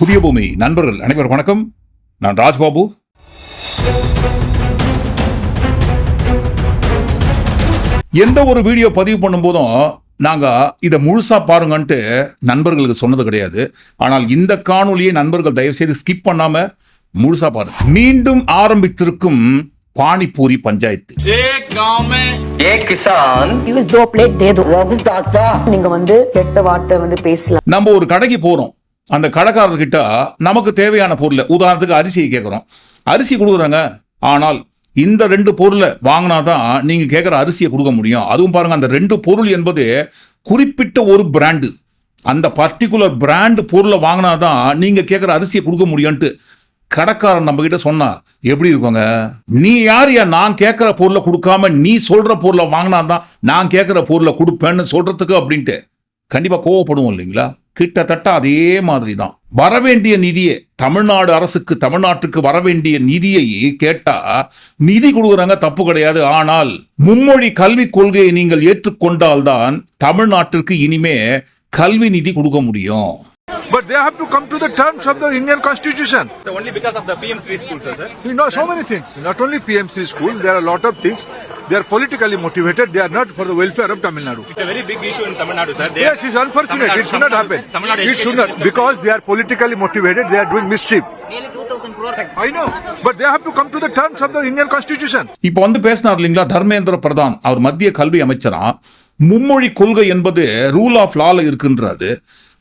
புதிய பூமி. நண்பர்கள் அனைவரும் வணக்கம். நான் ராஜ்பாபு எந்த ஒரு வீடியோ பதிவு பண்ணும்போதும் நாங்கள் இதை முழுசாக பாருங்கன்ட்டு நண்பர்களுக்கு சொன்னது கிடையாது. ஆனால் இந்த காணொலியை நண்பர்கள் தயவுசெய்து ஸ்கிப் பண்ணாமல் முழுசாக பாருங்க. மீண்டும் ஆரம்பித்திருக்கும் பானிபூரி பஞ்சாயத்து. நீங்க வந்து கெட்ட வார்த்தை வந்து பேசலாம். நம்ம ஒரு கடைக்கு போறோம். அந்த கடைக்காரர்கிட்ட நமக்கு தேவையான பொருளை உதாரணத்துக்கு அரிசியை கேட்குறோம் அரிசி கொடுக்குறாங்க. ஆனால் இந்த ரெண்டு பொருளை வாங்கினா தான் நீங்கள் கேட்குற அரிசியை கொடுக்க முடியும். அதுவும் பாருங்கள் அந்த ரெண்டு பொருள் என்பது குறிப்பிட்ட ஒரு பிராண்டு அந்த பர்டிகுலர் பிராண்டு பொருளை வாங்கினா தான் நீங்கள் கேட்குற அரிசியை கொடுக்க முடியும்ன்ட்டு கடைக்காரன் நம்ம கிட்ட சொன்னா எப்படி இருக்கோங்க? நீ யார் யா? நான் கேட்குற பொருளை கொடுக்காம நீ சொல்கிற பொருளை வாங்கினா தான் நான் கேட்குற பொருளை கொடுப்பேன்னு சொல்கிறதுக்கு அப்படின்ட்டு. கண்டிப்பாக கோவப்படுவோம் இல்லைங்களா? கிட்டத்தட்ட அதே மாதிரி தான் வரவேண்டிய நிதியை தமிழ்நாடு அரசுக்கு தமிழ்நாட்டுக்கு வரவேண்டிய நிதியை கேட்டா நிதி கொடுக்குறாங்க தப்பு கிடையாது. ஆனால் மும்மொழி கல்விக் கொள்கையை நீங்கள் ஏற்றுக்கொண்டால்தான் தமிழ்நாட்டிற்கு இனிமே கல்வி நிதி கொடுக்க முடியும். But they have to come to the terms of the Indian constitution. So only because of the PM Sri school, sir, sir. You know, so many things. Not only PMC school, there are a lot of things. They are politically motivated. They are not for the welfare of Tamil Nadu. It's a very big issue in Tamil Nadu, sir. They Yes, it's unfortunate. It should not happen. Tamil Nadu It should not. Because they are politically motivated, they are doing mischief. I know. But they have to come to the terms of the Indian constitution. இப்போ வந்து பேசினார் இல்லைங்களா தர்மேந்திர பிரதான் அவர் மத்திய கல்வி அமைச்சரா மும்மொழி கொள்கை என்பது ரூல் ஆஃப் லால இருக்குன்றாரு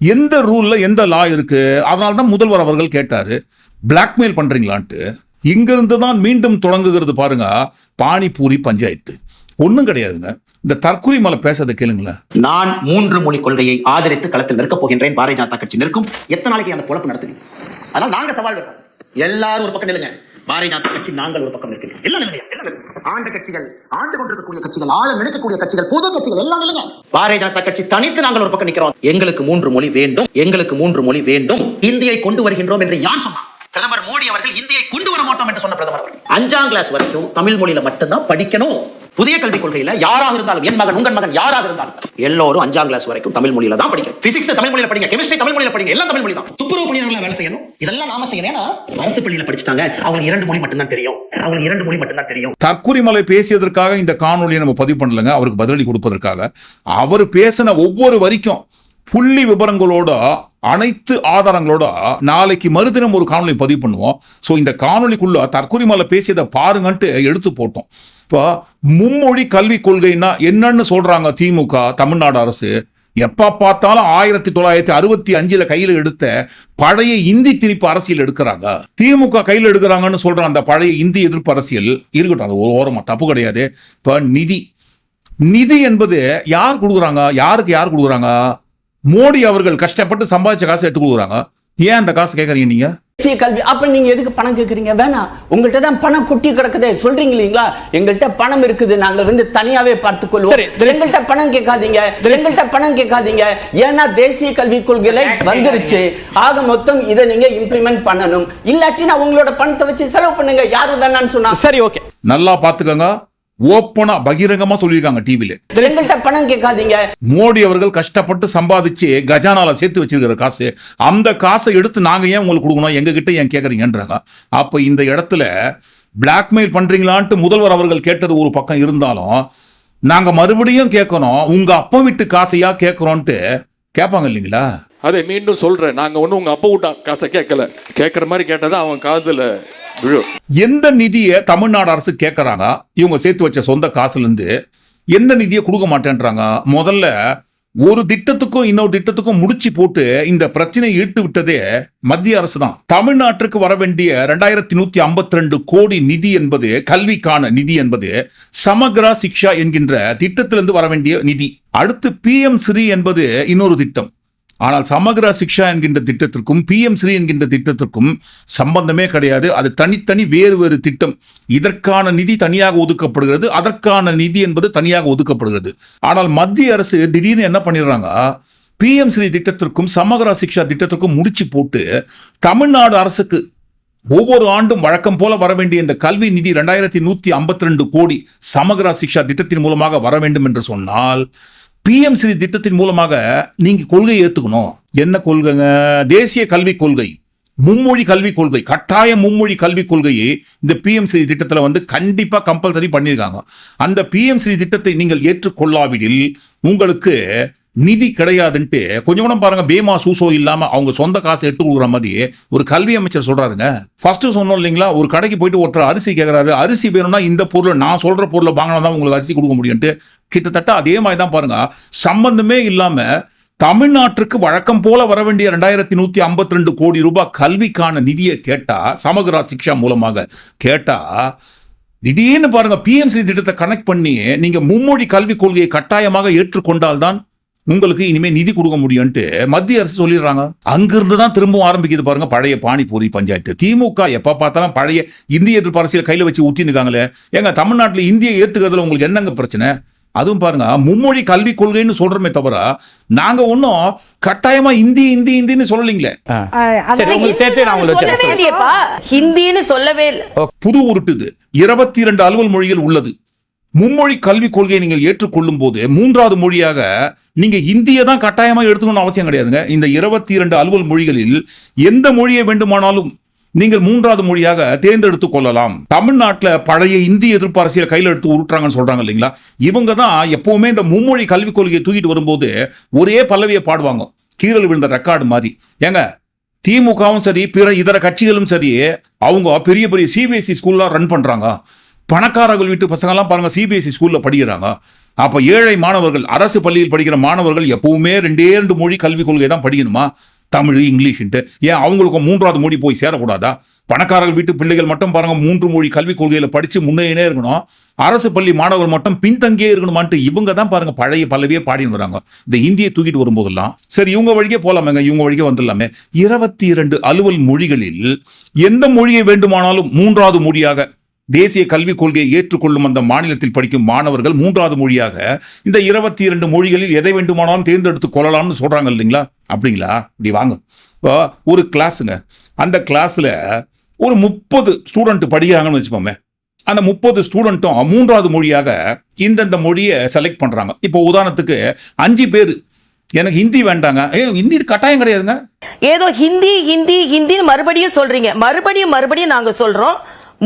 எந்த ரூல்ல எந்த லா இருக்கு? அதனால தான் முதல்வர் அவர்கள் கேட்டாரு. பிளாக்மெயில் பண்றீங்களான்ட்டு. இங்கிருந்து தான் மீண்டும் தொடங்குகிறது பாருங்க. பானிபூரி பஞ்சாயத்து. ஒன்றும் கிடையாதுங்க. இந்த தற்கொலை மலை பேசுறதை கேளுங்களேன். நான் மூன்று மொழி கொள்கையை ஆதரித்து களத்தில் நிற்கப் போகின்றேன். பாரதிய ஜனதா கட்சி நிற்கும். எத்தனை நாளைக்கு அந்த பொழப்பு நடத்துவீங்க அதனால் நாங்க சவால் வைப்போம். எல்லாரும் ஒரு பக்கம் நிலுங்க பாரதிய ஜனதா கட்சி நாங்கள் ஒரு பக்கம் நில்லுங்க எல்லாம் நில்லுங்க. ஆண்ட கட்சிகள் ஆண்டு கொண்டிருக்கக்கூடிய கட்சிகள் ஆள நினைக்கக்கூடிய கட்சிகள் பொது கட்சிகள் எல்லாம் நில்லுங்க பாரதிய ஜனதா கட்சி தனித்து நாங்கள் ஒரு பக்கம் நிற்கிறோம். எங்களுக்கு மூன்று மொழி வேண்டும் எங்களுக்கு மூன்று மொழி வேண்டும். இந்தியை கொண்டு வருகின்றோம் என்று யார் சொன்னார்? பிரதமர் மோடி அவர்கள் இந்தியை கொண்டு வர மாட்டோம் என்று சொன்ன பிரதமர் அவர்கள். அஞ்சாம் கிளாஸ் வரைக்கும் தமிழ் மொழியில மட்டும்தான் படிக்கணும். புதிய கல்விக் கொள்கையில யாராக இருந்தாலும் என் மகன் உங்கள் மகன் யாராக இருந்தாலும் எல்லோரும் அஞ்சாம் கிளாஸ் வரைக்கும் தமிழ் மொழியில தான் படிக்க பிசிக்ஸ் தமிழ் மொழியில படிங்க கெமிஸ்ட்ரி தமிழ் மொழியில படிங்க எல்லாம் தமிழ் மொழி தான் துப்புரவு பணியாளர்களா வேலை செய்யணும். இதெல்லாம் நாம செய்யணும். ஏன்னா அரசு பள்ளியில படிச்சுட்டாங்க. அவங்க இரண்டு மொழி மட்டும்தான் தெரியும். அவங்க இரண்டு மொழி மட்டும்தான் தெரியும். தற்குறிமலை பேசியதற்காக இந்த காணொலியை நம்ம பதிவு பண்ணலங்க. அவருக்கு பதிலடி கொடுப்பதற்காக. அவர் பேசின ஒவ்வொரு வரிக்கும் புள்ளி விவரங்களோட அனைத்து ஆதாரங்களோட நாளைக்கு மறுதினம் ஒரு காணொலி பதிவு பண்ணுவோம். ஸோ இந்த காணொலிக்குள்ள தற்கொலை மேலே பேசியதை பாருங்கன்ட்டு எடுத்து போட்டோம். இப்போ மும்மொழி கல்விக் கொள்கைன்னா என்னன்னு சொல்றாங்க திமுக தமிழ்நாடு அரசு. எப்போ பார்த்தாலும் ஆயிரத்தி தொள்ளாயிரத்தி அறுபத்தி அஞ்சில் கையில் எடுத்த பழைய இந்தி திணிப்பு அரசியல் எடுக்கிறாங்க. திமுக கையில் எடுக்கிறாங்கன்னு சொல்கிற அந்த பழைய இந்தி எதிர்ப்பு அரசியல் இருக்கட்டும் அது ஒரு தப்பு கிடையாது. இப்போ நிதி. நிதி என்பது யார் கொடுக்குறாங்க? யாருக்கு யார் கொடுக்குறாங்க? மோடி அவர்கள் கஷ்டப்பட்டு சம்பாதிச்ச காசு எடுத்து கொடுக்குறாங்க. ஏன் அந்த காசு கேட்கறீங்க நீங்க? தேசிய கல்வி அப்ப நீங்க எதுக்கு பணம் கேக்குறீங்க? வேணாம். உங்கள்ட்ட தான் பணம் கொட்டி கிடக்குதே. சொல்றீங்க இல்லீங்களா? எங்கள்கிட்ட பணம் இருக்குது. நாங்கள் வந்து தனியாவே பார்த்துக் கொள்வோம் எங்கள்கிட்ட பணம் கேட்காதீங்க. எங்கள்கிட்ட பணம் கேட்காதீங்க. ஏன்னா தேசிய கல்விக் கொள்கையில வந்துருச்சு. ஆக மொத்தம் இதை நீங்க இம்ப்ளிமெண்ட் பண்ணணும். இல்லாட்டினா உங்களோட பணத்தை வச்சு செலவு பண்ணுங்க. யாரு வேணாம்னு சொன்னா. சரி ஓகே நல்லா பாத்துக்கோங்க ஓப்பனா பகிரங்கமா சொல்லியிருக்காங்க டிவில எங்கள்கிட்ட பணம் கேட்காதீங்க. மோடி அவர்கள் கஷ்டப்பட்டு சம்பாதிச்சு கஜானால சேர்த்து வச்சிருக்கிற காசு அந்த காசை எடுத்து நாங்க ஏன் உங்களுக்கு கொடுக்கணும்? எங்க கிட்ட ஏன் கேக்குறீங்கன்றாங்க அப்ப இந்த இடத்துல பிளாக்மெயில் பண்றீங்களான்ட்டு முதல்வர் அவர்கள் கேட்டது ஒரு பக்கம் இருந்தாலும் நாங்க மறுபடியும் கேட்கணும் உங்க அப்பா வீட்டு காசையா கேட்கறோன்ட்டு கேட்பாங்க இல்லைங்களா? அதை மீண்டும் சொல்றேன். நாங்க ஒன்றும் உங்க அப்பா விட்டா காசை கேட்கல. கேட்கற மாதிரி கேட்டதா அவன் காதுல. எந்த நிதியை தமிழ்நாடு அரசு கேட்கறாங்க இவங்க சேர்த்து வச்ச சொந்த காசுல இருந்து எந்த நிதியை கொடுக்க மாட்டேன்றாங்க? முதல்ல ஒரு திட்டத்துக்கும் இன்னொரு திட்டத்துக்கும் முடிச்சு போட்டு இந்த பிரச்சனையை ஈட்டு விட்டதே மத்திய அரசு தான். தமிழ்நாட்டிற்கு வர வேண்டிய ரெண்டாயிரத்தி நூத்தி ஐம்பத்தி ரெண்டு கோடி நிதி என்பது கல்விக்கான நிதி என்பது சமக்ரா சிக்ஷா என்கின்ற திட்டத்திலிருந்து வர வேண்டிய நிதி. அடுத்து பிஎம் ஸ்ரீ என்பது இன்னொரு திட்டம். ஆனால் சமகிர சிக்ஷா என்கின்ற திட்டத்திற்கும் பிஎம் ஸ்ரீ என்கின்ற திட்டத்திற்கும் சம்பந்தமே கிடையாது. அது தனித்தனி வேறு வேறு திட்டம். இதற்கான நிதி தனியாக ஒதுக்கப்படுகிறது. அதற்கான நிதி என்பது தனியாக ஒதுக்கப்படுகிறது. ஆனால் மத்திய அரசு திடீர்னு என்ன பண்ணிடுறாங்க? பிஎம் ஸ்ரீ திட்டத்திற்கும் சமகிர சிக்ஷா திட்டத்திற்கும் முடிச்சு போட்டு தமிழ்நாடு அரசுக்கு ஒவ்வொரு ஆண்டும் வழக்கம் போல வர வேண்டிய இந்த கல்வி நிதி ரெண்டாயிரத்தி நூற்றி ஐம்பத்தி ரெண்டு கோடி சமகிர சிக்ஷா திட்டத்தின் மூலமாக வர வேண்டும் என்று சொன்னால் பிஎம்சி திட்டத்தின் மூலமாக நீங்கள் கொள்கையை ஏற்றுக்கணும் என்ன கொள்கைங்க? தேசிய கல்விக் கொள்கை. மும்மொழி கல்விக் கொள்கை. கட்டாய மும்மொழி கல்விக் கொள்கையை இந்த பிஎம் ஸ்ரீ திட்டத்தில் வந்து கண்டிப்பாக கம்பல்சரி பண்ணியிருக்காங்க அந்த பிஎம் ஸ்ரீ திட்டத்தை நீங்கள் ஏற்றுக்கொள்ளாவிடில் உங்களுக்கு நிதி கிடையாதுன்ட்டு கொஞ்சம் கூட பாருங்க பேமா சூசோ இல்லாம அவங்க சொந்த காசை எடுத்து கொடுக்குற மாதிரி ஒரு கல்வி அமைச்சர் சொல்றாருங்க. ஃபர்ஸ்ட் சொன்னோம் இல்லைங்களா? ஒரு கடைக்கு போயிட்டு ஒருத்தர் அரிசி கேட்கறாரு அரிசி வேணும்னா இந்த பொருள் நான் சொல்ற பொருளை வாங்கினா தான் உங்களுக்கு அரிசி கொடுக்க முடியும்ட்டு கிட்டத்தட்ட அதே மாதிரி தான் பாருங்க. சம்பந்தமே இல்லாம தமிழ்நாட்டிற்கு வழக்கம் போல வர வேண்டிய ரெண்டாயிரத்தி நூத்தி ஐம்பத்தி ரெண்டு கோடி ரூபாய் கல்விக்கான நிதியை கேட்டா சமகரா சிக்ஷா மூலமாக கேட்டா திடீர்னு பாருங்க பிஎம்சி திட்டத்தை கனெக்ட் பண்ணி நீங்க மும்மொழி கல்விக் கொள்கையை கட்டாயமாக ஏற்றுக்கொண்டால்தான் உங்களுக்கு இனிமே நிதி கொடுக்க முடியும்ட்டு மத்திய அரசு சொல்லிடுறாங்க. அங்கிருந்து தான் திரும்பவும் ஆரம்பிக்குது பாருங்க பழைய பானிபூரி பஞ்சாயத்து. திமுக எப்ப பார்த்தாலும் பழைய இந்திய எதிர்ப்பு அரசியல் கையில வச்சு ஊத்தினுக்காங்களே ஏங்க தமிழ்நாட்டில் இந்திய ஏத்துக்கிறதுல உங்களுக்கு என்னங்க பிரச்சனை? அதுவும் பாருங்க மும்மொழி கல்விக் கொள்கைன்னு சொல்றோமே தவிர நாங்க ஒன்றும் கட்டாயமா இந்தி இந்தி இந்தின்னு சொல்லலைங்களே. ஹிந்தின்னு சொல்லவே இல்லை. புது உருட்டுது. இருபத்தி இரண்டு அலுவல் மொழிகள் உள்ளது. மும்மொழி கல்விக் கொள்கையை நீங்கள் ஏற்றுக்கொள்ளும் போது மூன்றாவது மொழியாக நீங்க இந்தியை தான் கட்டாயமா எடுத்துக்கணும்னு அவசியம் கிடையாதுங்க. இந்த இருபத்தி இரண்டு அலுவல் மொழிகளில் எந்த மொழியை வேண்டுமானாலும் நீங்கள் மூன்றாவது மொழியாக தேர்ந்தெடுத்து கொள்ளலாம். தமிழ்நாட்டில் பழைய இந்திய எதிர்ப்பு அரசியல் கையில் எடுத்து உருட்டுறாங்கன்னு சொல்றாங்க இல்லைங்களா? இவங்க தான் எப்பவுமே இந்த மும்மொழி கல்விக் கொள்கையை தூக்கிட்டு வரும்போது ஒரே பல்லவியை பாடுவாங்க. கீரல் விழுந்த ரெக்கார்டு மாதிரி. ஏங்க திமுகவும் சரி பிற இதர கட்சிகளும் சரி அவங்க பெரிய பெரிய சிபிஎஸ்சி ஸ்கூல்லாம் ரன் பண்ணுறாங்க பணக்காரர்கள் வீட்டு பசங்கெல்லாம் பாருங்க சிபிஎஸ்சி ஸ்கூலில் படிக்கிறாங்க. அப்போ ஏழை மாணவர்கள் அரசு பள்ளியில் படிக்கிற மாணவர்கள் எப்பவுமே ரெண்டே ரெண்டு மொழி கல்விக் கொள்கை தான் படிக்கணுமா? தமிழ் இங்கிலீஷ்ன்ட்டு ஏன் அவங்களுக்கு மூன்றாவது மொழி போய் சேரக்கூடாதா? பணக்காரர்கள் வீட்டு பிள்ளைகள் மட்டும் பாருங்க மூன்று மொழி கல்விக் கொள்கையில் படித்து முன்னேனே இருக்கணும். அரசு பள்ளி மாணவர்கள் மட்டும் பின்தங்கியே இருக்கணுமான்ட்டு இவங்க தான் பாருங்க பழைய பல்லவியே பாடின்னு வராங்க. இந்த இந்தியை தூக்கிட்டு வரும்போதெல்லாம் சரி இவங்க வழியே போலாமேங்க இவங்க வழிக்கே வந்துடலாமே. இருபத்தி இரண்டு அலுவல் மொழிகளில் எந்த மொழியை வேண்டுமானாலும் மூன்றாவது மொழியாக தேசிய கல்விக் கொள்கையை ஏற்றுக்கொள்ளும் அந்த மாநிலத்தில் படிக்கும் மாணவர்கள் மூன்றாவது மொழியாக இந்த இருபத்தி இரண்டு மொழிகளில் எதை வேண்டுமானாலும் தேர்ந்தெடுத்து கொள்ளலாம்னு சொல்கிறாங்க இல்லைங்களா? அப்படிங்களா? இப்படி வாங்க. இப்போ ஒரு கிளாஸுங்க அந்த கிளாஸில் ஒரு முப்பது ஸ்டூடெண்ட் படிக்கிறாங்கன்னு வச்சுப்போமே அந்த முப்பது ஸ்டூடெண்ட்டும் மூன்றாவது மொழியாக இந்தந்த மொழியை செலக்ட் பண்ணுறாங்க இப்போ உதாரணத்துக்கு அஞ்சு பேர். எனக்கு ஹிந்தி வேண்டாங்க. ஏ ஹிந்தி கட்டாயம் கிடையாதுங்க. ஏதோ ஹிந்தி ஹிந்தி ஹிந்தின்னு மறுபடியும் சொல்றீங்க. மறுபடியும் மறுபடியும் நாங்க சொல்றோம்.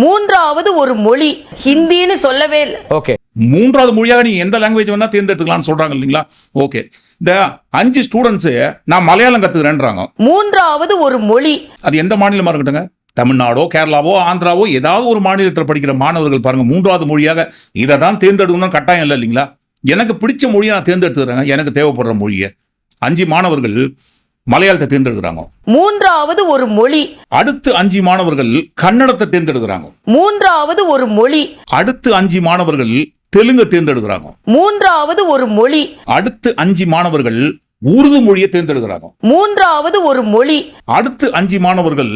மூன்றாவது ஒரு மொழி ஹிந்தின்னு சொல்லவே இல்லை. ஓகே. மூன்றாவது மொழியாக நீங்க எந்த லாங்குவேஜ் வேணா தேர்ந்தெடுத்துக்கலாம்னு சொல்றாங்க இல்லைங்களா? ஓகே. இந்த அஞ்சு ஸ்டூடெண்ட்ஸ் நான் மலையாளம் கத்துக்கிறேன்றாங்க. மூன்றாவது ஒரு மொழி. அது எந்த மாநிலமா இருக்கட்டுங்க தமிழ்நாடோ கேரளாவோ ஆந்திராவோ ஏதாவது ஒரு மாநிலத்தில் படிக்கிற மாணவர்கள் பாருங்க மூன்றாவது மொழியாக இதை தான் தேர்ந்தெடுக்கணும்னு கட்டாயம் இல்லை இல்லைங்களா? எனக்கு பிடிச்ச மொழியை நான் தேர்ந்தெடுத்துக்கிறேங்க எனக்கு தேவைப்படுற மொழியை. அஞ்சு மாணவர்கள் மலையாளத்தை தேர்ந்தெடுக்கிறாங்க. மூன்றாவது ஒரு மொழி. அடுத்து அஞ்சு மாணவர்கள் கன்னடத்தை தேர்ந்தெடுக்கிறாங்க. மூன்றாவது ஒரு மொழி. அடுத்து அஞ்சு மாணவர்கள் தெலுங்கை தேர்ந்தெடுக்கிறாங்க. மூன்றாவது ஒரு மொழி. அடுத்து அஞ்சு மாணவர்கள் உருது மொழியை தேர்ந்தெடுக்கிறாங்க. மூன்றாவது ஒரு மொழி. அடுத்து அஞ்சு மாணவர்கள்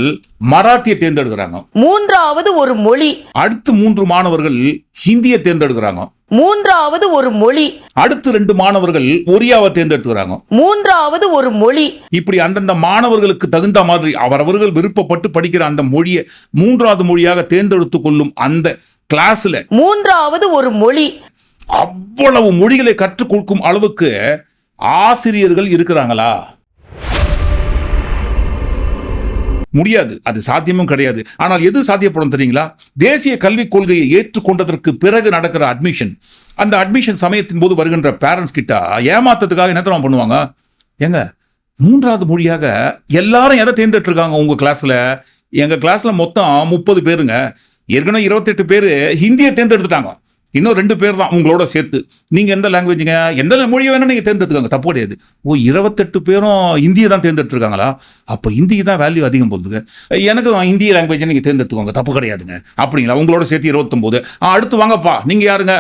மராத்தியை தேர்ந்தெடுக்கிறாங்க. மூன்றாவது ஒரு மொழி. அடுத்து மூன்று மாணவர்கள் ஹிந்தியை தேர்ந்தெடுக்கிறாங்க. மூன்றாவது ஒரு மொழி. அடுத்து ரெண்டு மாணவர்கள் ஒரியாவை தேர்ந்தெடுக்கிறாங்க. மூன்றாவது ஒரு மொழி. இப்படி அந்தந்த மாணவர்களுக்கு தகுந்த மாதிரி அவரவர்கள் விருப்பப்பட்டு படிக்கிற அந்த மொழியை மூன்றாவது மொழியாக தேர்ந்தெடுத்துக் கொள்ளும் அந்த கிளாஸ்ல மூன்றாவது ஒரு மொழி. அவ்வளவு மொழிகளை கற்றுக் கொடுக்கும் அளவுக்கு ஆசிரியர்கள் இருக்கிறாங்களா? முடியாது. அது சாத்தியமும் கிடையாது. ஆனால் எது சாத்தியப்படும் தெரியுங்களா? தேசிய கல்விக் கொள்கையை ஏற்றுக்கொண்டதற்கு பிறகு நடக்கிற அட்மிஷன் அந்த அட்மிஷன் சமயத்தின் போது வருகின்ற பேரண்ட்ஸ் கிட்ட ஏமாத்தத்துக்காக என்ன தெரியுமா பண்ணுவாங்க? ஏங்க மூன்றாவது மொழியாக எல்லாரும் எதை தேர்ந்தெடுத்திருக்காங்க உங்க கிளாஸ்ல எங்க கிளாஸ்ல மொத்தம் முப்பது பேருங்க. ஏற்கனவே இருபத்தெட்டு பேர் ஹிந்தியை தேர்ந்தெடுத்துட்டாங்க. இன்னும் ரெண்டு பேர் தான் உங்களோட சேர்த்து. நீங்கள் எந்த லாங்குவேஜுங்க எந்த மொழியை வேணால் நீங்கள் தேர்ந்தெடுத்துக்காங்க தப்பு கிடையாது. ஓ இருபத்தெட்டு பேரும் இந்தியை தான் தேர்ந்தெடுத்துருக்காங்களா? அப்போ ஹிந்திக்கு தான் வேல்யூ அதிகம் போகுதுங்க. எனக்கு இந்திய லாங்குவேஜை நீங்கள் தேர்ந்தெடுத்துக்கோங்க தப்பு கிடையாதுங்க. அப்படிங்களா? உங்களோட சேர்த்து இருபத்தொம்போது. ஆ அடுத்து வாங்கப்பா. நீங்கள் யாருங்க?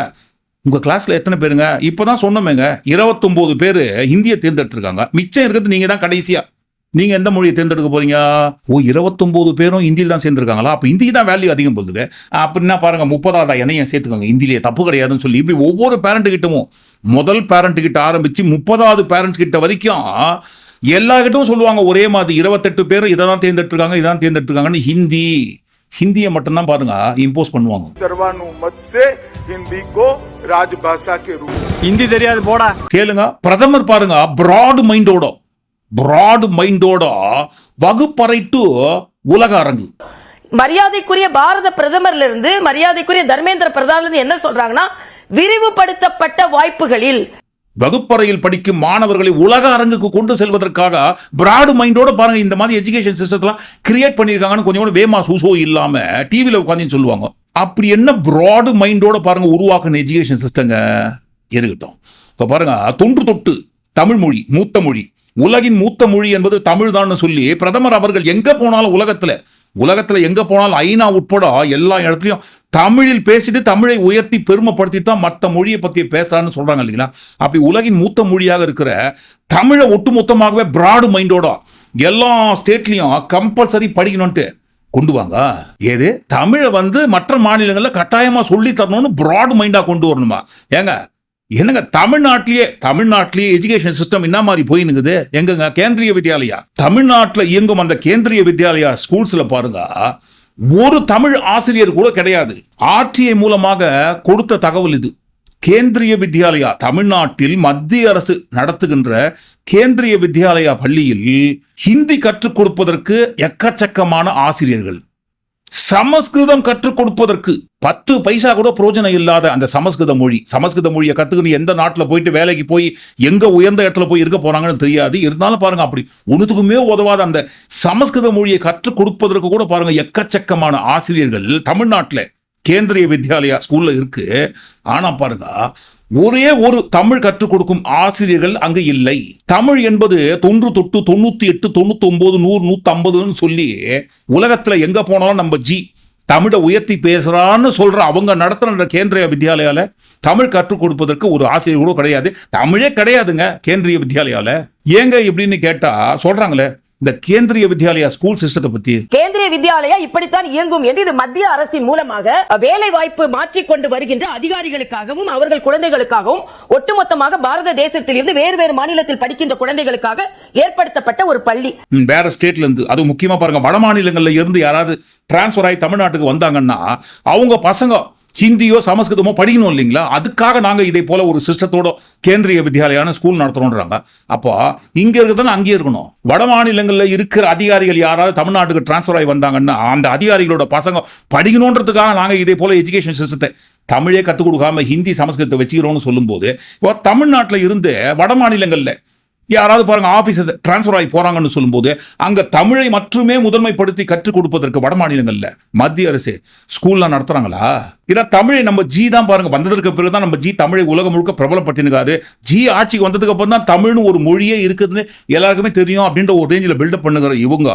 உங்கள் கிளாஸில் எத்தனை பேருங்க? இப்போ தான் சொன்னோமேங்க இருபத்தொம்போது பேர் ஹிந்தியை தேர்ந்தெடுத்துருக்காங்க. மிச்சம் இருக்கிறது நீங்கள் தான் கடைசியாக நீங்க எந்த மொழியை தேர்ந்தெடுக்க போறீங்க? ஓ இருபத்தொன்பது பேரும் இந்தியில் தான் சேர்ந்துருக்காங்களா? அப்போ இந்திக்கு தான் வேல்யூ அதிகம் போகுதுங்க. அப்படின்னா பாருங்க முப்பதாவது என்னையும் சேர்த்துக்கோங்க. இந்தியிலேயே தப்பு கிடையாதுன்னு சொல்லி இப்படி ஒவ்வொரு பேரண்ட் கிட்டமும் முதல் பேரண்ட் கிட்ட ஆரம்பிச்சு முப்பதாவது பேரண்ட்ஸ் கிட்ட வரைக்கும் எல்லா கிட்டமும் சொல்லுவாங்க ஒரே மாதிரி இருபத்தெட்டு பேரும் இதை தான் தேர்ந்தெடுத்துருக்காங்க இதான் தேர்ந்தெடுத்துருக்காங்கன்னு. ஹிந்தி ஹிந்தியை மட்டும்தான் பாருங்க இம்போஸ் பண்ணுவாங்க. ஹிந்தி தெரியாது போடா. கேளுங்க பிரதமர் பாருங்க ப்ராட் மைண்டோட பிராட் மைண்டோட வகுப்பறை டு உலக அரங்கு. மரியாதைக்குரிய பாரத பிரதமர்ல இருந்து மரியாதைக்குரிய தர்மேந்திர பிரதான் இருந்து என்ன சொல்றாங்கன்னா விரிவுபடுத்தப்பட்ட வாய்ப்புகளில். வகுப்பறையில் படிக்கும் மாணவர்களை உலக அரங்குக்கு கொண்டு செல்வதற்காக பிராடு மைண்டோட பாருங்க இந்த மாதிரி எஜுகேஷன் சிஸ்டத்தெல்லாம் கிரியேட் பண்ணியிருக்காங்கன்னு கொஞ்சம் கூட வேமா சூசோ இல்லாம டிவியில் உட்காந்து சொல்லுவாங்க. அப்படி என்ன பிராடு மைண்டோட பாருங்க உருவாக்குன எஜுகேஷன் சிஸ்டங்க இருக்கட்டும் இப்போ பாருங்க தொன்று தொட்டு தமிழ் மொழி மூத்த மொழி. உலகின் மூத்த மொழி என்பது தமிழ் தான் சொல்லி பிரதமர் அவர்கள் எங்க போனாலும் உலகத்தில் உலகத்தில் எங்க போனாலும் ஐநா உட்பட எல்லா இடத்துலையும் தமிழில் பேசிட்டு தமிழை உயர்த்தி பெருமைப்படுத்தி தான் மற்ற மொழியை பற்றி பேசுறான்னு சொல்றாங்க இல்லைங்களா? அப்படி உலகின் மூத்த மொழியாக இருக்கிற தமிழை ஒட்டுமொத்தமாகவே பிராடு மைண்டோட எல்லா ஸ்டேட்லேயும் கம்பல்சரி படிக்கணும்ட்டு கொண்டு வாங்க. ஏது தமிழை வந்து மற்ற மாநிலங்களில் கட்டாயமாக சொல்லி தரணும்னு ப்ராட் மைண்டாக கொண்டு வரணுமா? ஏங்க என்னங்க தமிழ்நாட்டிலேயே தமிழ்நாட்டிலேயே எஜுகேஷன் சிஸ்டம் என்ன மாதிரி போயினுக்குது எங்கங்க கேந்திரிய வித்யாலயா? தமிழ்நாட்டில் இயங்கும் அந்த கேந்திரிய வித்யாலயா ஸ்கூல்ஸில் பாருங்க ஒரு தமிழ் ஆசிரியர் கூட கிடையாது. ஆர்டிஐ மூலமாக கொடுத்த தகவல் இது. கேந்திரிய வித்யாலயா தமிழ்நாட்டில் மத்திய அரசு நடத்துகின்ற கேந்திரிய வித்யாலயா பள்ளியில் ஹிந்தி கற்றுக் கொடுப்பதற்கு எக்கச்சக்கமான ஆசிரியர்கள். சமஸ்கிருதம் கற்றுக் கொடுப்பதற்கு பத்து பைசா கூட பிரயோஜனம் இல்லாத அந்த சமஸ்கிருத மொழி. சமஸ்கிருத மொழியை கத்துக்கணும் எந்த நாட்டில் போயிட்டு வேலைக்கு போய் எங்க உயர்ந்த இடத்துல போய் இருக்க போறாங்கன்னு தெரியாது. இருந்தாலும் பாருங்க அப்படி ஒன்றுத்துக்குமே உதவாத அந்த சமஸ்கிருத மொழியை கற்றுக் கொடுப்பதற்கு கூட பாருங்க எக்கச்சக்கமான ஆசிரியர்கள் தமிழ்நாட்டில் கேந்திரிய வித்யாலயா ஸ்கூல்ல இருக்கு. ஆனா பாருங்க ஒரே ஒரு தமிழ் கற்றுக் கொடுக்கும் ஆசிரியர்கள் அங்கு இல்லை. தமிழ் என்பது தொன்று தொட்டு தொண்ணூத்தி எட்டு தொண்ணூத்தி ஒன்பது நூறு நூத்தி ஐம்பதுன்னு சொல்லி உலகத்துல எங்க போனாலும் நம்ம ஜி. தமிழை உயர்த்தி பேசுறான்னு சொல்ற அவங்க நடத்துற கேந்திரிய வித்யாலயால தமிழ் கற்றுக் கொடுப்பதற்கு ஒரு ஆசிரியர் கூட கிடையாது. தமிழே கிடையாதுங்க கேந்திரிய வித்யாலயால. ஏங்க இப்படின்னு கேட்டா சொல்றாங்களே இந்த கேந்திரிய வித்யாலயா ஸ்கூல் சிஸ்டத்தை பத்தி கேந்திரிய வித்யாலயா இப்படித்தான் இயங்கும் என்று இது மத்திய அரசின் மூலமாக வேலை வாய்ப்பு மாற்றிக்கொண்டு வருகின்ற அதிகாரிகளுக்காகவும் அவர்கள் குழந்தைகளுக்காகவும் ஒட்டுமொத்தமாக பாரத தேசத்திலிருந்து வேறு வேறு மாநிலத்தில் படிக்கின்ற குழந்தைகளுக்காக ஏற்படுத்தப்பட்ட ஒரு பள்ளி. வேற ஸ்டேட்ல இருந்து அது முக்கியமா பாருங்க வட மாநிலங்கள்ல இருந்து யாராவது டிரான்ஸ்ஃபர் ஆகி தமிழ்நாட்டுக்கு வந்தாங்கன்னா அவங்க பசங்க ஹிந்தியோ சமஸ்கிருதமோ படிக்கணும் இல்லைங்களா? அதுக்காக நாங்கள் இதே போல ஒரு சிஸ்டத்தோட கேந்திரிய வித்யாலயான ஸ்கூல் நடத்துறோம்ன்றாங்க அப்போ இங்கே இருக்கிறதான அங்கே இருக்கணும். வட மாநிலங்களில் இருக்கிற அதிகாரிகள் யாராவது தமிழ்நாட்டுக்கு டிரான்ஸ்ஃபர் ஆகி வந்தாங்கன்னா அந்த அதிகாரிகளோட பசங்க படிக்கணுன்றதுக்காக நாங்கள் இதே போல எஜுகேஷன் சிஸ்டத்தை தமிழே கற்றுக் கொடுக்காம ஹிந்தி சமஸ்கிருதத்தை வச்சுக்கிறோம்னு சொல்லும்போது இப்போ தமிழ்நாட்டில் இருந்து வட மாநிலங்களில் யாராவது பாருங்க ஆஃபீஸர் டிரான்ஸ்ஃபர் ஆகி போறாங்கன்னு சொல்லும்போது அங்க தமிழை மட்டுமே முதன்மைப்படுத்தி கற்றுக் கொடுப்பதற்கு வட மாநிலங்கள்ல மத்திய அரசு ஸ்கூல்லாம் நடத்துறாங்களா? ஏன்னா தமிழை நம்ம ஜி தான் பாருங்க வந்ததற்கு பிறகு தான் நம்ம ஜி தமிழை உலகம் முழுக்க பிரபலப்பட்டிருக்காரு ஜி ஆட்சிக்கு வந்ததுக்கு அப்புறம் தான் தமிழ்னு ஒரு மொழியே இருக்குதுன்னு எல்லாருக்குமே தெரியும் அப்படின்ற ஒரு ரேஞ்சில் பில்டப் பண்ணுகிற இவங்க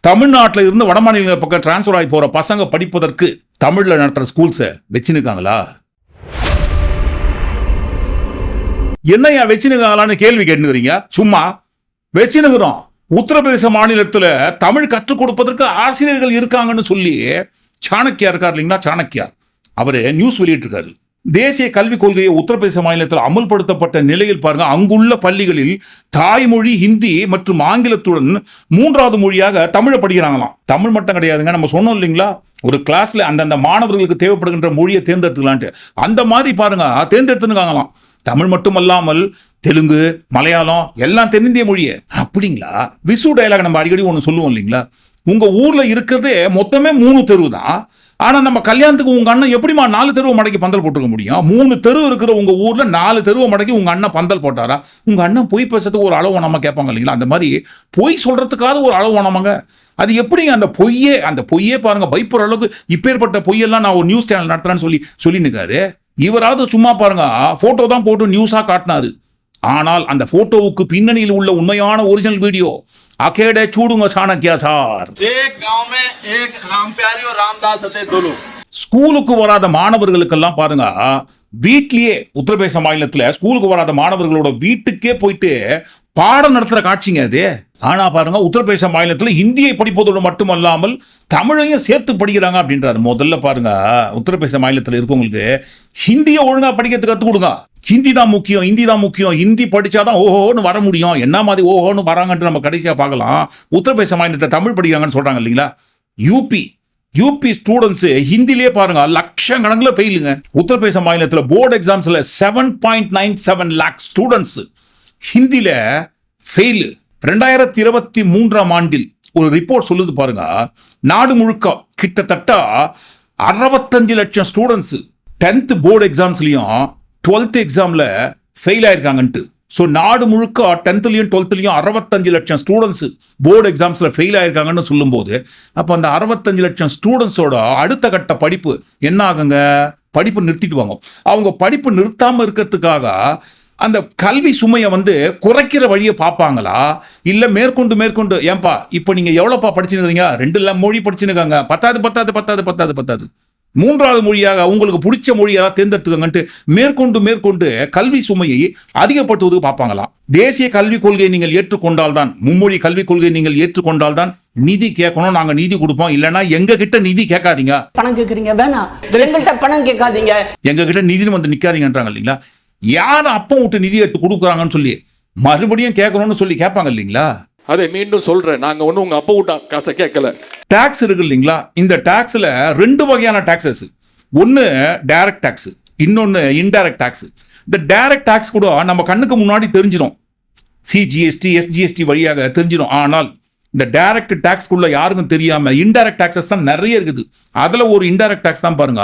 தமிழ்நாட்டில் இருந்து வட மாநிலங்கள் பக்கம் டிரான்ஸ்ஃபர் ஆகி போற பசங்க படிப்பதற்கு தமிழில் நடத்துகிற ஸ்கூல்ஸை வச்சுருக்காங்களா? என்னையா வச்சுனுக்காங்களான்னு கேள்வி கேட்டுக்கிறீங்க? சும்மா. வச்சுனுக்கிறோம் உத்தரப்பிரதேச மாநிலத்தில் தமிழ் கற்றுக் கொடுப்பதற்கு ஆசிரியர்கள் இருக்காங்கன்னு சொல்லி சாணக்கியா இருக்கார் இல்லைங்களா? சாணக்கியார். அவர் நியூஸ் வெளியிட்டிருக்காரு. தேசிய கல்விக் கொள்கையை உத்தரப்பிரதேச மாநிலத்தில் அமுல்படுத்தப்பட்ட நிலையில் பாருங்க அங்குள்ள பள்ளிகளில் தாய்மொழி ஹிந்தி மற்றும் ஆங்கிலத்துடன் மூன்றாவது மொழியாக தமிழை படிக்கிறாங்களாம். தமிழ் மட்டும் கிடையாதுங்க நம்ம சொன்னோம் இல்லைங்களா? ஒரு கிளாஸ்ல அந்தந்த மாணவர்களுக்கு தேவைப்படுகின்ற மொழியை தேர்ந்தெடுத்துக்கலான்ட்டு. அந்த மாதிரி பாருங்க தேர்ந்தெடுத்துருக்காங்களாம் தமிழ் மட்டுமல்லாமல் தெலுங்கு மலையாளம் எல்லாம் தென்னிந்திய மொழியே. அப்படிங்களா? விசு டைலாக் நம்ம அடிக்கடி ஒன்று சொல்லுவோம் இல்லைங்களா? உங்கள் ஊரில் இருக்கிறதே மொத்தமே மூணு தெருவு தான். ஆனால் நம்ம கல்யாணத்துக்கு உங்கள் அண்ணன் எப்படிமா நாலு தெருவை மடக்கி பந்தல் போட்டுக்க முடியும்? மூணு தெரு இருக்கிற உங்கள் ஊரில் நாலு தெருவை மடக்கி உங்கள் அண்ணன் பந்தல் போட்டாரா? உங்கள் அண்ணன் பொய் பேசுறதுக்கு ஒரு அளவு நம்ம கேட்பாங்க இல்லைங்களா? அந்த மாதிரி பொய் சொல்கிறதுக்காவது ஒரு அளவு வேணாமாங்க. அது எப்படிங்க அந்த பொய்யே அந்த பொய்யே பாருங்க பயப்படுற அளவுக்கு இப்பேற்பட்ட பொய்யெல்லாம் நான் ஒரு நியூஸ் சேனல் நடத்துகிறேன்னு சொல்லி சொல்லி இவராவது சும்மா பாருங்க. ஃபோட்டோ தான் போட்டு நியூஸாக காட்டினாரு. ஆனால் அந்த போட்டோவுக்கு பின்னணியில் உள்ள உண்மையான ஒரிஜினல் வீடியோ அகேட சூடுங்க சாணக்கியா சார். ஸ்கூலுக்கு வராத மாணவர்களுக்கெல்லாம் பாருங்க. வீட்லயே உத்தரப்பிரதேச மாநிலத்தில் ஸ்கூலுக்கு வராத மாணவர்களோட வீட்டுக்கே போயிட்டு பாடம் நடத்துகிற காட்சிங்க அது ஆனால் பாருங்கள் உத்தரப்பிரதேச மாநிலத்தில் ஹிந்தியை படிப்பதோடு மட்டுமல்லாமல் தமிழையும் சேர்த்து படிக்கிறாங்க அப்படின்றாரு. முதல்ல பாருங்க உத்தரப்பிரதேச மாநிலத்தில் இருக்கவங்களுக்கு ஹிந்தியை ஒழுங்காக படிக்கிறதுக்கு கற்றுக் கொடுங்க. ஹிந்தி தான் முக்கியம் ஹிந்தி தான் முக்கியம். ஹிந்தி படித்தாதான் ஓஹோன்னு வர முடியும். என்ன மாதிரி ஓஹோன்னு வராங்கன்ட்டு நம்ம கடைசியாக பார்க்கலாம். உத்தரப்பிரதேச மாநிலத்தில் தமிழ் படிக்கிறாங்கன்னு சொல்கிறாங்க இல்லைங்களா? யூபி யூபி ஸ்டூடெண்ட்ஸு ஹிந்திலேயே பாருங்க லட்சக்கணக்கில் ஃபெயிலுங்க உத்தரப்பிரதேச மாநிலத்தில் board எக்ஸாம்ஸில் seven point nine seven lakh students ஹிந்தியில் ஃபெயிலு ரெண்டாயிரத்தி இருபத்தி மூன்றாம் ஆண்டில் ஒரு ரிப்போர்ட் சொல்லுது பாருங்க. நாடு முழுக்க கிட்டத்தட்ட அறுபத்தஞ்சு லட்சம் ஸ்டூடெண்ட்ஸ் டென்த் போர்டு எக்ஸாம்ஸ்லயும் டுவெல்த் எக்ஸாம்ல ஃபெயில் ஆயிருக்காங்கன்ட்டு. ஸோ நாடு முழுக்க டென்த்லையும் டுவெல்த்துலேயும் அறுபத்தஞ்சு லட்சம் ஸ்டூடெண்ட்ஸ் போர்டு எக்ஸாம்ஸில் ஃபெயில் ஆயிருக்காங்கன்னு சொல்லும்போது அப்போ அந்த அறுபத்தஞ்சு லட்சம் ஸ்டூடெண்ட்ஸோட அடுத்த கட்ட படிப்பு என்ன ஆகுங்க படிப்பு நிறுத்திடுவாங்க. அவங்க படிப்பு நிறுத்தாமல் இருக்கிறதுக்காக அந்த கல்வி சுமையை வந்து குறைக்கிற வழியை பார்ப்பாங்களா? இல்லை மேற்கொண்டு மேற்கொண்டு ஏன்பா இப்போ நீங்கள் எவ்வளோப்பா படிச்சுருக்கீங்க ரெண்டு இல்லை மொழி படிச்சுருக்காங்க பத்தாது பத்தாது பத்தாது பத்தாது பத்தாது. மூன்றாவது மொழியாக உங்களுக்கு பிடிச்ச மொழியாக தேர்ந்தெடுத்துக்கங்கன்ட்டு மேற்கொண்டு மேற்கொண்டு கல்வி சுமையை அதிகப்படுத்துவதுக்கு பார்ப்பாங்களாம் தேசிய கல்விக் கொள்கையை நீங்கள் ஏற்றுக்கொண்டால்தான் மும்மொழி கல்விக் கொள்கையை நீங்கள் ஏற்றுக்கொண்டால்தான் நிதி கேட்கணும் நாங்க நிதி கொடுப்போம். இல்லைன்னா எங்க கிட்ட நிதி கேட்காதீங்க. பணம் கேக்குறீங்க வேணாம். எங்கள்கிட்ட பணம் கேட்காதீங்க. எங்க கிட்ட நிதின்னு வந்து நிக்காதீங்கன்றாங்க இல்லைங்களா? யார் அப்பம் விட்டு நிதி எடுத்து கொடுக்குறாங்கன்னு சொல்லி மறுபடியும் கேட்கணும்னு சொல்லி கேட்பாங்க இல்லைங்களா? அதை மீண்டும் சொல்றேன். நாங்க ஒன்றும் உங்க அப்பா விட்டா காசை கேட்கல. டாக்ஸ் இருக்கு இல்லைங்களா? இந்த டாக்ஸ்ல ரெண்டு வகையான டாக்ஸஸ் ஒன்னு டைரக்ட் டாக்ஸ் இன்னொன்னு இன்டைரக்ட் டாக்ஸ் இந்த டைரக்ட் டாக்ஸ் கூட நம்ம கண்ணுக்கு முன்னாடி தெரிஞ்சிடும் சிஜிஎஸ்டி எஸ்ஜிஎஸ்டி வழியாக தெரிஞ்சிடும் ஆனால் இந்த டைரக்ட் டேக்ஸ்க்குள்ள யாருக்கும் தெரியாம இன்டைரக்ட் டாக்ஸஸ் தான் நிறைய இருக்குது. அதுல ஒரு இன்டைரக்ட் டாக்ஸ் தான் பாருங்க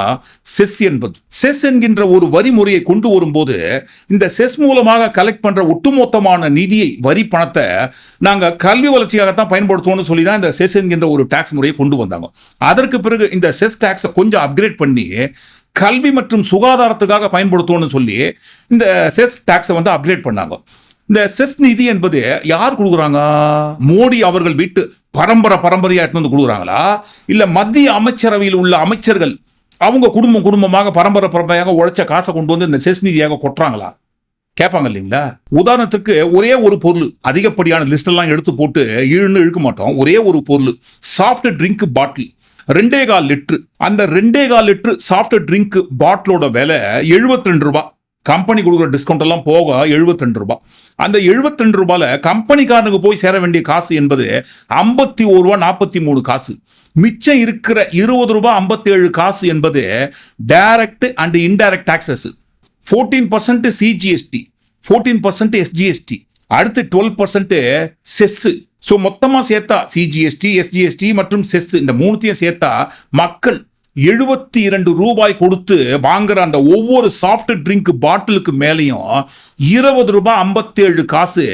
செஸ் என்பது. செஸ் என்கின்ற ஒரு வரி முறையை கொண்டு வரும்போது இந்த செஸ் மூலமாக கலெக்ட் பண்ற ஒட்டுமொத்தமான நிதியை வரி பணத்தை நாங்க கல்வி வளர்ச்சியாகத்தான் பயன்படுத்துவோம்னு சொல்லி தான் இந்த செஸ் என்கின்ற ஒரு டாக்ஸ் முறையை கொண்டு வந்தாங்க. அதற்கு பிறகு இந்த செஸ் டாக்ஸை கொஞ்சம் அப்கிரேட் பண்ணி கல்வி மற்றும் சுகாதாரத்துக்காக பயன்படுத்துவோம்னு சொல்லி இந்த செஸ் டாக்ஸை வந்து அப்கிரேட் பண்ணாங்க. இந்த செஸ் நிதி என்பது யார் கொடுக்குறாங்க? மோடி அவர்கள் வீட்டு பரம்பரை பரம்பரையாக எடுத்து வந்து கொடுக்குறாங்களா? இல்லை மத்திய அமைச்சரவையில் உள்ள அமைச்சர்கள் அவங்க குடும்பம் குடும்பமாக பரம்பரை பரம்பரையாக உழைச்ச காசை கொண்டு வந்து இந்த செஸ் நிதியாக கொட்டுறாங்களா? கேட்பாங்க இல்லைங்களா? உதாரணத்துக்கு ஒரே ஒரு பொருள் அதிகப்படியான லிஸ்ட் எல்லாம் எடுத்து போட்டு இழுன்னு இழுக்க மாட்டோம். ஒரே ஒரு பொருள் சாஃப்ட் ட்ரிங்க் பாட்டில் ரெண்டே கால் லிட்டரு. அந்த ரெண்டே கால் லிட்டரு சாஃப்ட் ட்ரிங்க் பாட்டிலோட விலை 72 ரெண்டு ரூபாய். கம்பெனி கொடுக்குற டிஸ்கவுண்ட் எல்லாம் போக எழுபத்தெண்டு ரூபாய். அந்த எழுபத்தெண்டு ரூபாயில் கம்பெனிக்காரனுக்கு போய் சேர வேண்டிய காசு என்பது ஐம்பத்தி ஒரு ரூபா நாற்பத்தி மூணு காசு. மிச்சம் இருக்கிற இருபது ரூபாய் ஐம்பத்தேழு காசு என்பது direct and indirect taxes fourteen percent CGST fourteen percent SGST அடுத்து டுவெல் பர்சன்ட் செஸ்ஸு ஸோ மொத்தமாக சேர்த்தா சிஜிஎஸ்டி எஸ்ஜிஎஸ்டி மற்றும் செஸ் இந்த மூணுத்தையும் சேர்த்தா மக்கள் எழுபத்தி இரண்டு ரூபாய் கொடுத்து வாங்குற அந்த ஒவ்வொரு சாஃப்ட் ட்ரிங்க் பாட்டிலுக்கு மேலேயும் இருபது ரூபாய் ஐம்பத்தேழு காசு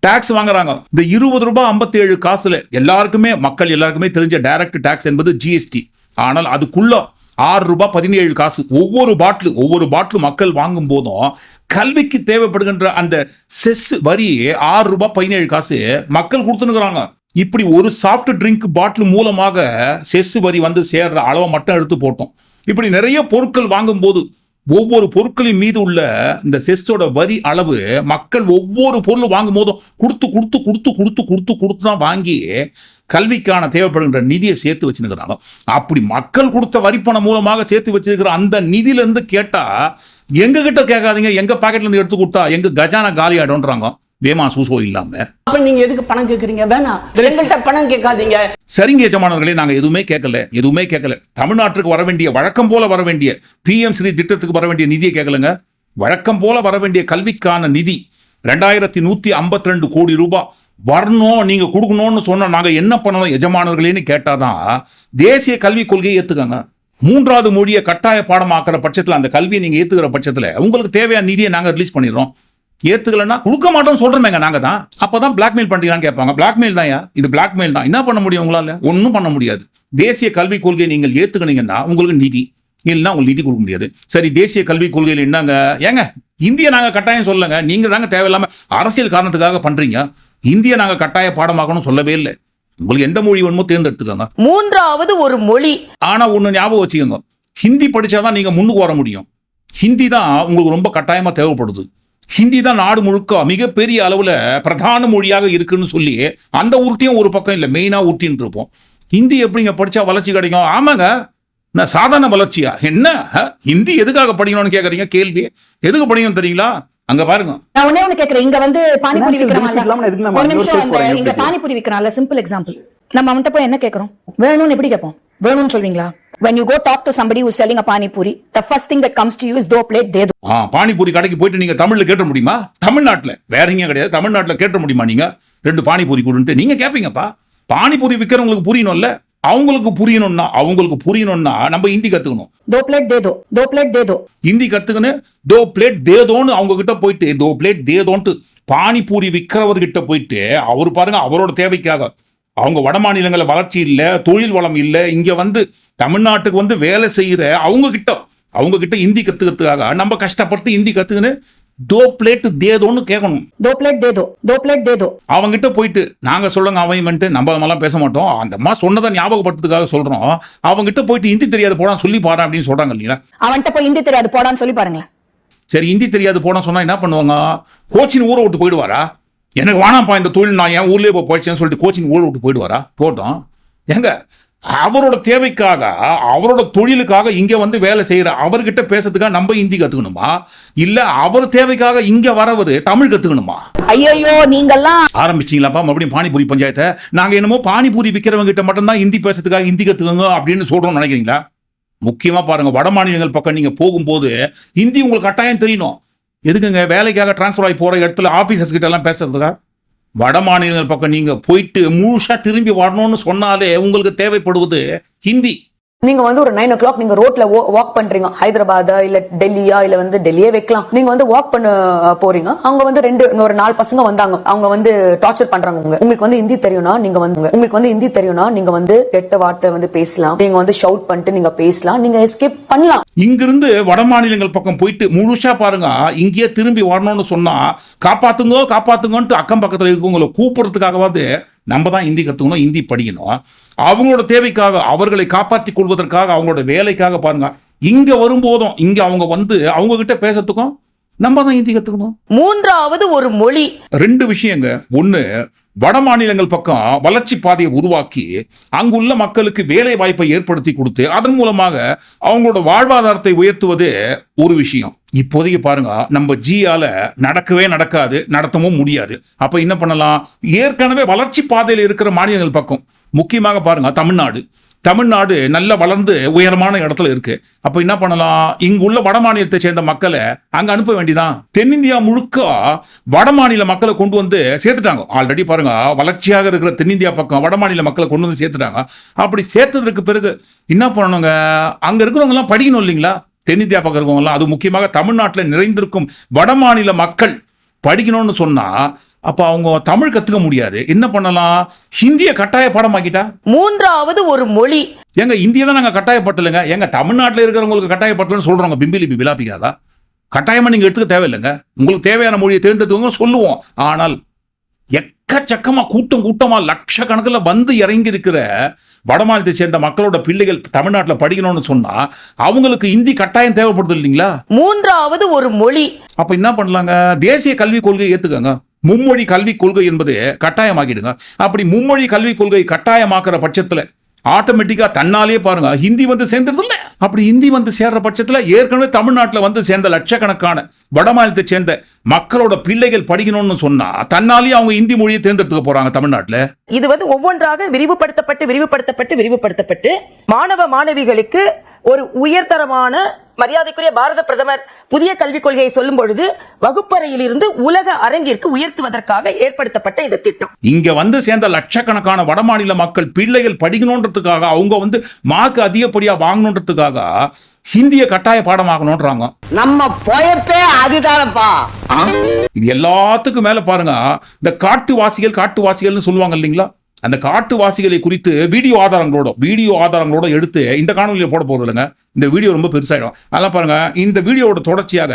டாக்ஸ் வாங்குறாங்க. இந்த இருபது ரூபாய் ஐம்பத்தேழு காசுல எல்லாருக்குமே மக்கள் எல்லாருக்குமே தெரிஞ்ச டைரக்ட் டாக்ஸ் என்பது ஜிஎஸ்டி ஆனால் அதுக்குள்ள ஆறு ரூபாய் பதினேழு காசு. ஒவ்வொரு பாட்டிலு ஒவ்வொரு பாட்டிலும் மக்கள் வாங்கும் போதும் கல்விக்கு தேவைப்படுகின்ற அந்த செஸ் வரி ஆறு ரூபாய் பதினேழு காசு மக்கள் கொடுத்துனுக்குறாங்க இப்படி ஒரு சாஃப்ட் ட்ரிங்க் பாட்டில் மூலமாக செஸ் வரி வந்து சேர்ற அளவை மட்டும் எடுத்து போட்டோம். இப்படி நிறைய பொருட்கள் வாங்கும்போது ஒவ்வொரு பொருட்களின் மீது உள்ள இந்த செஸ்ஸோட வரி அளவு மக்கள் ஒவ்வொரு பொருள் வாங்கும் போதும் கொடுத்து கொடுத்து கொடுத்து கொடுத்து கொடுத்து கொடுத்து தான் வாங்கி கல்விக்கான தேவைப்படுகின்ற நிதியை சேர்த்து வச்சுருக்கிறாங்க. அப்படி மக்கள் கொடுத்த வரிப்பணம் மூலமாக சேர்த்து வச்சிருக்கிற அந்த நிதியிலேருந்து கேட்டால் எங்ககிட்ட கேட்காதீங்க எங்கள் பாக்கெட்லேருந்து எடுத்து கொடுத்தா எங்கள் கஜானா காலி ஆகிடும்ன்றாங்க வேமா சூசோ இல்லாம. அப்ப நீங்க எதுக்கு பணம் கேக்குறீங்க? வேணாம் எங்கள்கிட்ட பணம் கேட்காதீங்க. சரிங்க எஜமானர்களே நாங்க எதுவுமே கேட்கல எதுவுமே கேட்கல. தமிழ்நாட்டுக்கு வர வேண்டிய வழக்கம் போல வர வேண்டிய பிஎம் ஸ்ரீ திட்டத்துக்கு வர வேண்டிய நிதியை கேட்கலங்க. வழக்கம் போல வர வேண்டிய கல்விக்கான நிதி ரெண்டாயிரத்தி நூத்தி ஐம்பத்தி ரெண்டு கோடி ரூபாய் வரணும் நீங்க கொடுக்கணும்னு சொன்னா நாங்க என்ன பண்ணணும் எஜமானர்களேன்னு கேட்டாதான் தேசிய கல்விக் கொள்கையை ஏத்துக்கங்க. மூன்றாவது மொழியை கட்டாய பாடமாக்குற பட்சத்துல அந்த கல்வியை நீங்க ஏத்துக்கிற பட்சத்துல உங்களுக்கு தேவையான நிதியை நாங்க ரிலீஸ் பண்ணிடுறோம். ஏத்துக்கலன்னா கொடுக்க மாட்டோம் சொல்றோமேங்க நாங்க தான் அப்பதான் பிளாக்மெயில் பண்றீங்களான்னு கேட்பாங்க. பிளாக்மெயில் தான் இது பிளாக்மெயில் தான். என்ன பண்ண முடியும் உங்களால? ஒன்றும் பண்ண முடியாது. தேசிய கல்விக் கொள்கையை நீங்கள் ஏத்துக்கினீங்கன்னா உங்களுக்கு நிதி. இல்லைன்னா உங்களுக்கு நிதி கொடுக்க முடியாது. சரி தேசிய கல்விக் கொள்கையில் என்னங்க? ஏங்க இந்திய நாங்க கட்டாயம் சொல்லுங்க நீங்க தாங்க தேவையில்லாம அரசியல் காரணத்துக்காக பண்றீங்க. இந்திய நாங்க கட்டாய பாடமாக்கணும் சொல்லவே இல்லை. உங்களுக்கு எந்த மொழி வேணுமோ தேர்ந்தெடுத்துக்கோங்க. மூன்றாவது ஒரு மொழி. ஆனா ஒண்ணு ஞாபகம் வச்சுக்கோங்க. ஹிந்தி படிச்சாதான் நீங்க முன்னுக்கு வர முடியும். ஹிந்தி தான் உங்களுக்கு ரொம்ப கட்டாயமா தேவைப்படுது. ஹிந்தி தான் நாடு முழுக்க மிகப்பெரிய அளவுல பிரதான மொழியாக இருக்குன்னு சொல்லி அந்த உருட்டியும் ஒரு பக்கம் இல்லை மெயினா உருட்டின்னு இருப்போம். ஹிந்தி எப்படிங்க படிச்சா வளர்ச்சி கிடைக்கும்? ஆமாங்க. நான் சாதாரண வளர்ச்சியா? என்ன? ஹிந்தி எதுக்காக படிக்கணும்னு கேக்குறீங்க? கேள்வி. எதுக்கு படிக்கணும் தெரியுங்களா? அங்க பாருங்க. நான் ஒண்ணே ஒண்ணு கேக்குறேன். இங்க வந்து பானிபூரி நம்ம ஒரு நிமிஷம் இங்க? பானிபூரி விக்கிறான்ல சிம்பிள் எக்ஸாம்பிள் நம்ம அவன்கிட்ட போய் என்ன கேட்கறோம் வேணும்னு எப்படி கேட்போம்? வேணும்னு சொல்வீங்களா? When you go talk to somebody who's selling a pani puri the first thing that comes to you is do plate dedo ஆ பானி பூரி கடைக்கு போயிட்டு நீங்க தமிழ்ல கேட்ட முடியுமா? தமிழ்நாட்டுல. வேற எங்கேயும் கிடையாது. தமிழ்நாட்டுல கேட்ட முடியுமா நீங்க? ரெண்டு பானி பூரி கொடுன்ட்டு. நீங்க கேட்பீங்கப்பா பானி பூரி விற்கிறவங்களுக்கு புரியணும்ல. அவங்களுக்கு புரியணும்னா அவங்களுக்கு புரியணும்னா நம்ம ஹிந்தி கத்துக்கணும். Do plate dedo do. Plate dedo Hindi கத்துக்கணும் தோ பிளேட் தேதோன்னு அவங்க கிட்ட போயிட்டு தோ பிளேட் தேதோன்ட்டு பானிபூரி விற்கிறவர்கிட்ட போயிட்டு அவர் பாருங்க அவரோட தேவைக்காக. அவங்க வட மாநிலங்களில் வளர்ச்சி இல்லை தொழில் வளம் இல்லை இங்கே வந்து தமிழ்நாட்டுக்கு வந்து வேலை செய்கிற அவங்க கிட்ட அவங்க கிட்ட இந்தி கற்றுக்கிறதுக்காக நம்ம கஷ்டப்பட்டு இந்தி கற்றுக்கின்னு தோ பிளேட் தேதோன்னு கேட்கணும். தோ பிளேட் தேதோ தோ பிளேட் தேதோ. அவங்ககிட்ட போயிட்டு நாங்கள் சொல்லுங்க அவைன்மெண்ட் நம்ம அதெல்லாம் பேச மாட்டோம். அந்த அம்மா சொன்னதை ஞாபகப்படுத்துக்காக சொல்கிறோம் அவங்ககிட்ட போயிட்டு இந்தி தெரியாது போடான்னு சொல்லி பாரு அப்படின்னு சொல்கிறாங்க இல்லைங்களா? அவன்கிட்ட போய் ஹிந்தி தெரியாது போடான்னு சொல்லி பாருங்க சரி ஹிந்தி தெரியாது போடான்னு சொன்னால் என்ன பண்ணுவாங்க? கோச்சின் ஊரை விட்டு போயிடுவாரா? எனக்கு வேணாம்ப்பா இந்த தொழில் நான் என் ஊர்லயே போய் போயிடுச்சேன்னு சொல்லிட்டு கோச்சின் ஊரை விட்டு போயிடுவாரா? போட்டோம் ஏங்க அவரோட தேவைக்காக அவரோட தொழிலுக்காக இங்க வந்து வேலை செய்யற அவர்கிட்ட பேசுறதுக்காக நம்ம ஹிந்தி கத்துக்கணுமா? இல்ல அவர் தேவைக்காக இங்க வரவர் தமிழ் கத்துக்கணுமா? ஐயோ நீங்கெல்லாம் ஆரம்பிச்சிங்களாப்பா மறுபடியும் பானிபூரி பஞ்சாயத்தை? நாங்க என்னமோ பானிபூரி விற்கிறவங்க கிட்ட மட்டும்தான் ஹிந்தி பேசுறதுக்காக ஹிந்தி கத்துக்கங்க அப்படின்னு சொல்றோம் நினைக்கிறீங்களா? முக்கியமா பாருங்க வட மாநிலங்கள் பக்கம் நீங்க போகும்போது ஹிந்தி உங்களுக்கு கட்டாயம் தெரியணும். எதுக்குங்க? வேலைக்காக டிரான்ஸ்ஃபர் ஆகி போகிற இடத்துல ஆஃபீஸர்ஸ் கிட்டலாம் எல்லாம் பேசுறதுக்கா? வட மாநிலங்கள் பக்கம் நீங்கள் போயிட்டு முழுசாக திரும்பி வரணும்னு சொன்னாலே உங்களுக்கு தேவைப்படுவது ஹிந்தி. நீங்க வந்து ஒரு நைன் ஓ கிளாக் நீங்க ரோட்ல வாக் பண்றீங்க. ஹைதராபாதா இல்ல டெல்லியா இல்ல வந்து டெல்லியே வைக்கலாம். நீங்க வந்து வாக் பண்ண போறீங்க. அவங்க வந்து ரெண்டு ஒரு நாலு பசங்க வந்தாங்க. அவங்க வந்து டார்ச்சர் பண்றாங்க உங்க. உங்களுக்கு வந்து ஹிந்தி தெரியும்னா நீங்க வந்து உங்களுக்கு வந்து ஹிந்தி தெரியும்னா நீங்க வந்து கெட்ட வார்த்தை வந்து பேசலாம். நீங்க வந்து ஷவுட் பண்ணிட்டு நீங்க பேசலாம். நீங்க எஸ்கேப் பண்ணலாம். இங்கிருந்து வட மாநிலங்கள் பக்கம் போயிட்டு முழுசா பாருங்க. இங்கேயே திரும்பி வரணும்னு சொன்னா காப்பாத்துங்க காப்பாத்துங்கன்ட்டு அக்கம் பக்கத்துல இருக்கவங்களை கூப்பிடுறதுக்காகவாது நம்ம தான் ஹிந்தி கத்துக்கணும் ஹிந்தி படிக்கணும். அவங்களோட தேவைக்காக அவர்களை காப்பாற்றி கொள்வதற்காக அவங்களோட வேலைக்காக பாருங்க. இங்க வரும்போதும் இங்க அவங்க வந்து அவங்க கிட்ட பேசுறதுக்கும் நம்ம தான் ஹிந்தி கத்துக்கணும். மூன்றாவது ஒரு மொழி. ரெண்டு விஷயங்க. ஒண்ணு வட மாநிலங்கள் பக்கம் வளர்ச்சி பாதையை உருவாக்கி அங்குள்ள மக்களுக்கு வேலை வாய்ப்பை ஏற்படுத்தி கொடுத்து அதன் மூலமாக அவங்களோட வாழ்வாதாரத்தை உயர்த்துவது ஒரு விஷயம். இப்போதைக்கு பாருங்க நம்ம ஜியால நடக்கவே நடக்காது நடத்தவும் முடியாது. அப்ப என்ன பண்ணலாம்? ஏற்கனவே வளர்ச்சி பாதையில் இருக்கிற மாநிலங்கள் பக்கம். முக்கியமாக பாருங்கள் தமிழ்நாடு. தமிழ்நாடு நல்ல வளர்ந்து உயரமான இடத்துல இருக்கு. அப்போ என்ன பண்ணலாம்? இங்குள்ள வட மாநிலத்தை சேர்ந்த மக்களை அங்கே அனுப்ப வேண்டிதான். தென்னிந்தியா முழுக்க வட மாநில மக்களை கொண்டு வந்து சேர்த்துட்டாங்க. ஆல்ரெடி பாருங்க வளர்ச்சியாக இருக்கிற தென்னிந்தியா பக்கம் வட மாநில மக்களை கொண்டு வந்து சேர்த்துட்டாங்க. அப்படி சேர்த்ததற்கு பிறகு என்ன பண்ணணுங்க? அங்கே இருக்கிறவங்கலாம் படிக்கணும் இல்லைங்களா? தென்னிந்தியா பக்கம் இருக்கவங்கலாம் அது முக்கியமாக தமிழ்நாட்டில் நிறைந்திருக்கும் வட மாநில மக்கள் படிக்கணும்னு சொன்னால் அப்ப அவங்க தமிழ் கத்துக்க முடியாது. என்ன பண்ணலாம்? ஹிந்தியை கட்டாய பாடமாக்கிட்டா? மூன்றாவது ஒரு மொழி. ஏங்க இந்தியா தான் நாங்கள் கட்டாயப்படுத்தலைங்க. ஏங்க தமிழ்நாட்டில் இருக்கிறவங்களுக்கு கட்டாயப்படுத்தலன்னு சொல்கிறோங்க பிம்பிலிபி விலாப்பிக்காதா கட்டாயமாக நீங்கள் எடுத்துக்க தேவையில்லைங்க. உங்களுக்கு தேவையான மொழியை தேர்ந்தெடுத்துக்கோங்க சொல்லுவோம். ஆனால் எக்கச்சக்கமாக கூட்டம் கூட்டமாக லட்சக்கணக்கில் வந்து இறங்கி இருக்கிற வடமாநிலத்தை சேர்ந்த மக்களோட பிள்ளைகள் தமிழ்நாட்டில் படிக்கணும்னு சொன்னால் அவங்களுக்கு இந்தி கட்டாயம் தேவைப்படுது இல்லைங்களா? மூன்றாவது ஒரு மொழி. அப்ப என்ன பண்ணலாங்க? தேசிய கல்விக் கொள்கையை ஏத்துக்கங்க. மும்மொழி கல்விக் கொள்கை என்பது கட்டாயமாக்கிடுங்க. அப்படி மும்மொழி கல்விக் கொள்கை கட்டாயமாக்குற பட்சத்தில் ஆட்டோமேட்டிக்காக தன்னாலே பாருங்க ஹிந்தி வந்து சேர்ந்துருது அப்படி ஹிந்தி வந்து சேர்ற பட்சத்தில் ஏற்கனவே தமிழ்நாட்டில் வந்து சேர்ந்த லட்சக்கணக்கான வட மாநிலத்தை சேர்ந்த மக்களோட பிள்ளைகள் படிக்கணும்னு சொன்னா தன்னாலேயே அவங்க ஹிந்தி மொழியை தேர்ந்தெடுத்துக்க போறாங்க தமிழ்நாட்டில். இது வந்து ஒவ்வொன்றாக விரிவுபடுத்தப்பட்டு விரிவுபடுத்தப்பட்டு விரிவுபடுத்தப்பட்டு மாணவ மாணவிகளுக்கு ஒரு உயர்தரமான மரியாதைக்குரிய பாரத பிரதமர் புதிய கல்விக் கொள்கையை சொல்லும் பொழுது வகுப்பறையில் இருந்து உலக அரங்கிற்கு உயர்த்துவதற்காக ஏற்படுத்தப்பட்ட இந்த திட்டம். இங்க வந்து சேர்ந்த லட்சக்கணக்கான வடமாநில மக்கள் பிள்ளைகள் படிக்கணுன்றதுக்காக அவங்க வந்து மார்க் அதிகப்படியா வாங்கணுன்றதுக்காக ஹிந்திய கட்டாய பாடமாகணுன்றாங்க. நம்ம போயப்பே அதுதானப்பா. இது எல்லாத்துக்கும் மேல பாருங்க. இந்த காட்டுவாசிகள் காட்டுவாசிகள்னு சொல்லுவாங்க இல்லைங்களா? அந்த காட்டுவாசிகளை குறித்து வீடியோ ஆதாரங்களோட வீடியோ ஆதாரங்களோட எடுத்து இந்த காணொலியில் போட போகிறது இல்லைங்க. இந்த வீடியோ ரொம்ப பெருசாயிடும். அதெல்லாம் பாருங்கள் இந்த வீடியோவோட தொடர்ச்சியாக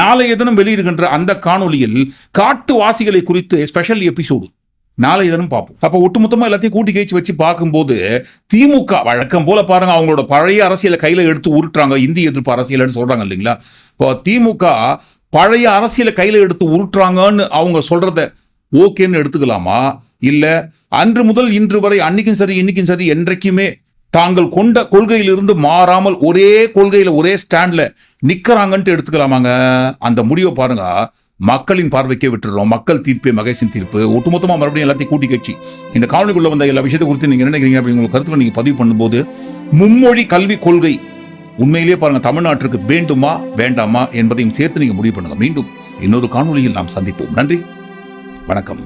நாளைய தினம் வெளியிடுகின்ற அந்த காணொலியில் காட்டுவாசிகளை குறித்து ஸ்பெஷல் எபிசோடு நாளைய தினம் பார்ப்போம். அப்போ ஒட்டுமொத்தமாக எல்லாத்தையும் கூட்டி கழிச்சு வச்சு பார்க்கும்போது திமுக வழக்கம் போல பாருங்க அவங்களோட பழைய அரசியலை கையில் எடுத்து உருட்டுறாங்க இந்திய எதிர்ப்பு அரசியல்னு சொல்கிறாங்க இல்லைங்களா? இப்போ திமுக பழைய அரசியலை கையில் எடுத்து உருட்டுறாங்கன்னு அவங்க சொல்கிறத ஓகேன்னு எடுத்துக்கலாமா? இல்லை அன்று முதல் இன்று வரை அன்னைக்கும் சரி இன்னைக்கும் சரி என்றைக்குமே தாங்கள் கொண்ட கொள்கையிலிருந்து மாறாமல் ஒரே கொள்கையில் ஒரே ஸ்டாண்டில் நிற்கிறாங்கன்ட்டு எடுத்துக்கலாமாங்க? அந்த முடிவை பாருங்க. மக்களின் பார்வைக்கே விட்டுறோம். மக்கள் தீர்ப்பே மகேசின் தீர்ப்பு. ஒட்டுமொத்தமாக மறுபடியும் எல்லாத்தையும் கூட்டி கட்சி. இந்த காணொலிக்குள்ள வந்த எல்லா விஷயத்தை குறித்து நீங்கள் என்ன நினைக்கிறீங்க அப்படிங்கிற கருத்தில் நீங்கள் பதிவு பண்ணும்போது மும்மொழி கல்வி கொள்கை உண்மையிலேயே பாருங்க தமிழ்நாட்டிற்கு வேண்டுமா வேண்டாமா என்பதையும் சேர்த்து நீங்கள் முடிவு பண்ணுங்க. மீண்டும் இன்னொரு காணொலியில் நாம் சந்திப்போம். நன்றி. வணக்கம்.